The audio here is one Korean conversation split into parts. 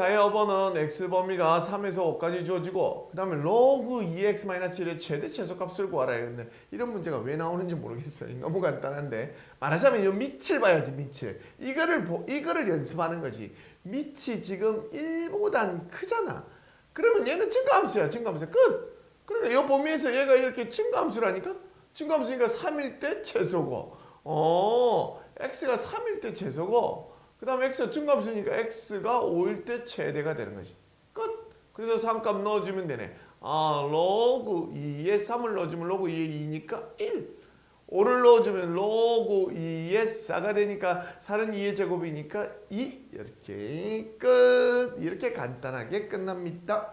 4의 어번은 x 범위가 3에서 5까지 주어지고 그 다음에 로그 2x 1의 최대 최소값을 구하라 근데 이런 문제가 왜 나오는지 모르겠어요. 너무 간단한데. 말하자면 이 밑을 봐야지 밑을. 이거를 보, 이거를 연습하는 거지. 밑이 지금 1보단 크잖아. 그러면 얘는 증가함수야 증가함수. 끝! 그러니까 이 범위에서 얘가 이렇게 증가함수라니까? 증가함수니까 3일 때 최소고. 어 x가 3일 때 최소고 그 다음에 x가 증가함수니까 x가 5일 때 최대가 되는 거지. 끝. 그래서 3값 넣어주면 되네. 아, 로그 2에 3을 넣어주면 로그 2에 2니까 1. 5를 넣어주면 로그 2에 4가 되니까 4는 2의 제곱이니까 2. 이렇게 끝. 이렇게 간단하게 끝납니다.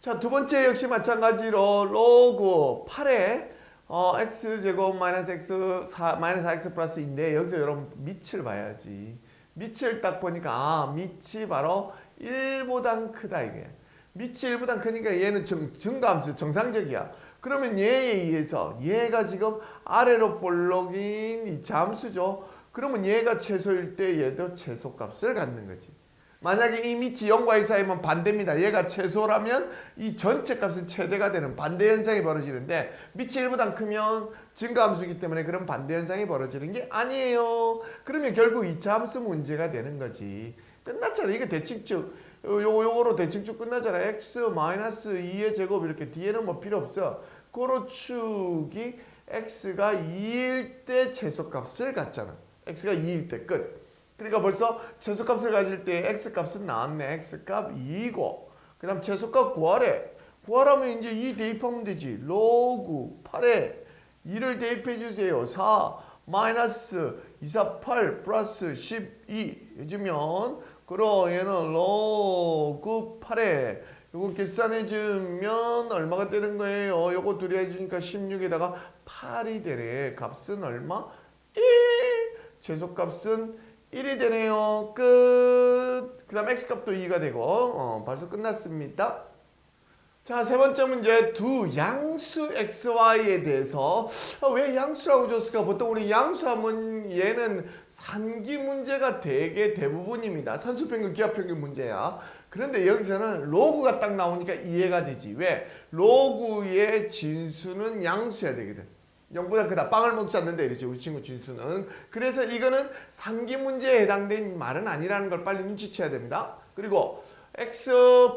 자, 두 번째 역시 마찬가지로 로그 8에 어, x 제곱 마이너스 x 4 마이너스 4x 플러스 인데 여기서 여러분 밑을 봐야지. 밑을 딱 보니까 아 밑이 바로 1보단 크다 이게. 밑이 1보단 크니까 얘는 정, 증가함수 정상적이야. 그러면 얘에 의해서 얘가 지금 아래로 볼록인 이 잠수죠. 그러면 얘가 최소일 때 얘도 최소값을 갖는 거지. 만약에 이 밑이 0과 1 사이면 반대입니다. 얘가 최소라면 이 전체 값은 최대가 되는 반대 현상이 벌어지는데 밑이 1보다 크면 증가함수이기 때문에 그런 반대 현상이 벌어지는 게 아니에요. 그러면 결국 2차 함수 문제가 되는 거지. 끝났잖아. 이게 대칭축. 요거 요거로 대칭축 끝나잖아. x 마이너스 2의 제곱 이렇게 뒤에는 뭐 필요 없어. 고로축이 x가 2일 때 최소값을 갖잖아. x가 2일 때 끝. 그러니까 벌써 최소값을 가질 때 x값은 나왔네. x값 2이고 그 다음 최소값 구하래. 구하라면 이제 2 대입하면 되지. 로그 8에 2를 대입해 주세요. 4 마이너스 2, 4, 8 플러스 12 해주면 그럼 얘는 로그 8에 이거 계산해 주면 얼마가 되는 거예요? 요거 둘이 해주니까 16에다가 8이 되네. 값은 얼마? 1. 최소값은 1이 되네요. 끝. 그 다음 x값도 2가 되고 어, 벌써 끝났습니다. 자, 세 번째 문제 두 양수 xy에 대해서 아, 왜 양수라고 줬을까? 보통 우리 양수하면 얘는 산기 문제가 되게 대부분입니다. 산수평균, 기하평균 문제야. 그런데 여기서는 로그가 딱 나오니까 이해가 되지. 왜? 로그의 진수는 양수여야 되거든. 0보다 크다. 빵을 먹지 않는다 이러지 우리 친구 진수는. 그래서 이거는 상기 문제에 해당된 말은 아니라는 걸 빨리 눈치채야 됩니다. 그리고 x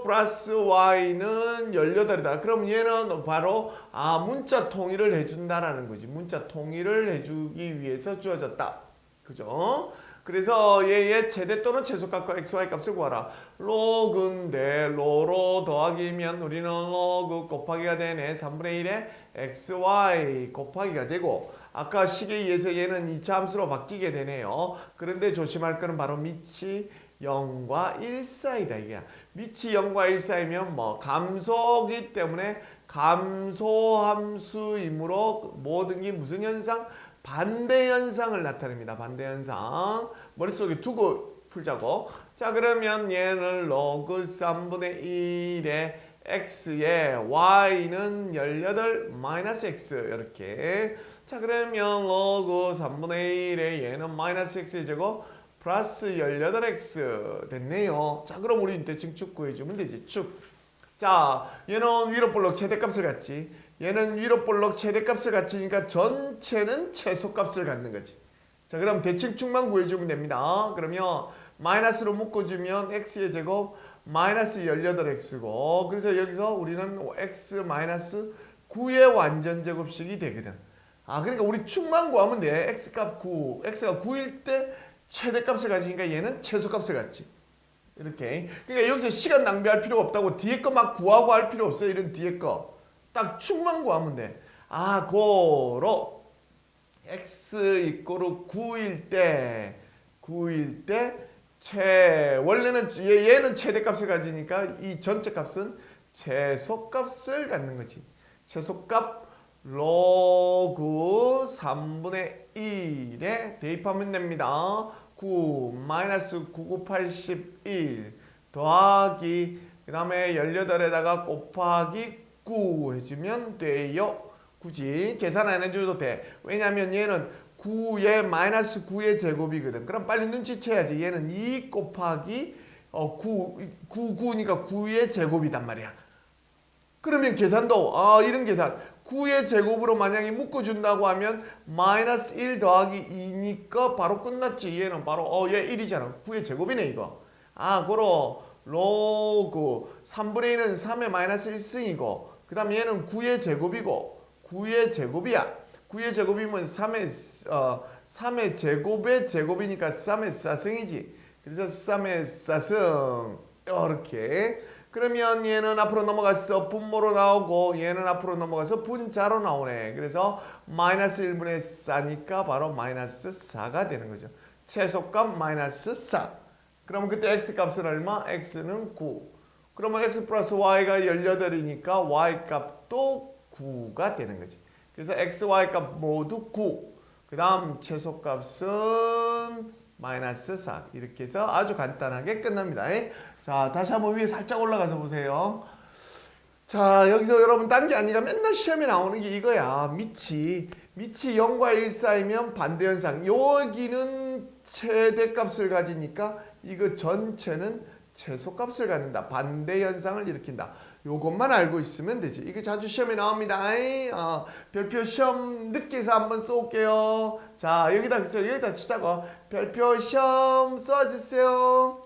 플러스 y는 18이다. 그럼 얘는 바로 아 문자 통일을 해준다라는 거지. 문자 통일을 해주기 위해서 주어졌다. 그죠? 그래서 얘의 최대 또는 최소값과 xy 값을 구하라. 로그인데 로로 더하기면 우리는 로그 곱하기가 되네. 3분의 1에 xy 곱하기가 되고 아까 식에 의해서 얘는 2차 함수로 바뀌게 되네요. 그런데 조심할 거는 바로 밑이 0과 1 사이다 이게. 밑이 0과 1 사이면 뭐 감소기 때문에 감소함수이므로 모든 게 무슨 현상? 반대 현상을 나타냅니다. 반대 현상. 머릿속에 두고 풀자고. 자, 그러면 얘는 로그 3분의 1의 x에 y는 18 마이너스 x 이렇게. 자, 그러면 로그 3분의 1에 얘는 마이너스 x의 제곱 플러스 18x 됐네요. 자, 그럼 우리 대칭 축 구해주면 되지. 축. 자, 얘는 위로 볼록 최대값을 갖지. 얘는 위로 볼록 최대값을 갖추니까 전체는 최소값을 갖는 거지. 자, 그럼 대칭축만 구해주면 됩니다. 그러면 마이너스로 묶어주면 x의 제곱 마이너스 18x고 그래서 여기서 우리는 x 마이너스 9의 완전 제곱식이 되거든. 아, 그러니까 우리 축만 구하면 돼. x값 9, x가 9일 때 최대값을 가지니까 얘는 최소값을 갖지. 이렇게. 그러니까 여기서 시간 낭비할 필요가 없다고 뒤에 거 막 구하고 할 필요 없어요. 이런 뒤에 거. 딱 축만 구하면 돼. 아, 고로 x 이꼬르 9일 때 9일 때 최, 원래는 얘, 얘는 최대값을 가지니까 이 전체 값은 최소값을 갖는 거지. 최소값 로그 3분의 1에 대입하면 됩니다. 9 마이너스 9981 더하기 그 다음에 18에다가 곱하기 9 해주면 돼요. 굳이 계산 안 해줘도 돼. 왜냐면 얘는 9의 마이너스 9의 제곱이거든. 그럼 빨리 눈치채야지. 얘는 2 곱하기 어, 9, 9, 9니까 9의 제곱이단 말이야. 그러면 계산도 아 이런 계산 9의 제곱으로 만약에 묶어준다고 하면 마이너스 1 더하기 2니까 바로 끝났지 얘는 바로 어얘 1이잖아 9의 제곱이네 이거 아 그럼 로그 3분의 1은 3의 마이너스 1승이고 그 다음에 얘는 9의 제곱이고 9의 제곱이야 9의 제곱이면 3의 어 3의 제곱의 제곱이니까 3의 4승이지 그래서 3의 4승 이렇게 그러면 얘는 앞으로 넘어가서 분모로 나오고 얘는 앞으로 넘어가서 분자로 나오네. 그래서 마이너스 1분의 4니까 바로 마이너스 4가 되는 거죠. 최소값 마이너스 4. 그러면 그때 x 값은 얼마? x는 9. 그러면 x 플러스 y가 18이니까 y 값도 9가 되는 거지. 그래서 x, y 값 모두 9. 그 다음 최소값은 마이너스 4. 이렇게 해서 아주 간단하게 끝납니다. 자, 다시 한번 위에 살짝 올라가서 보세요. 자, 여기서 여러분 딴 게 아니라 맨날 시험에 나오는 게 이거야. 밑이. 밑이 0과 1 사이면 반대 현상. 여기는 최대값을 가지니까 이거 전체는 최소값을 갖는다. 반대 현상을 일으킨다. 요것만 알고 있으면 되지. 이게 자주 시험에 나옵니다. 어, 별표 시험 늦게서 한번 쏠게요. 자, 여기다, 여기다 치자고. 별표 시험 써주세요.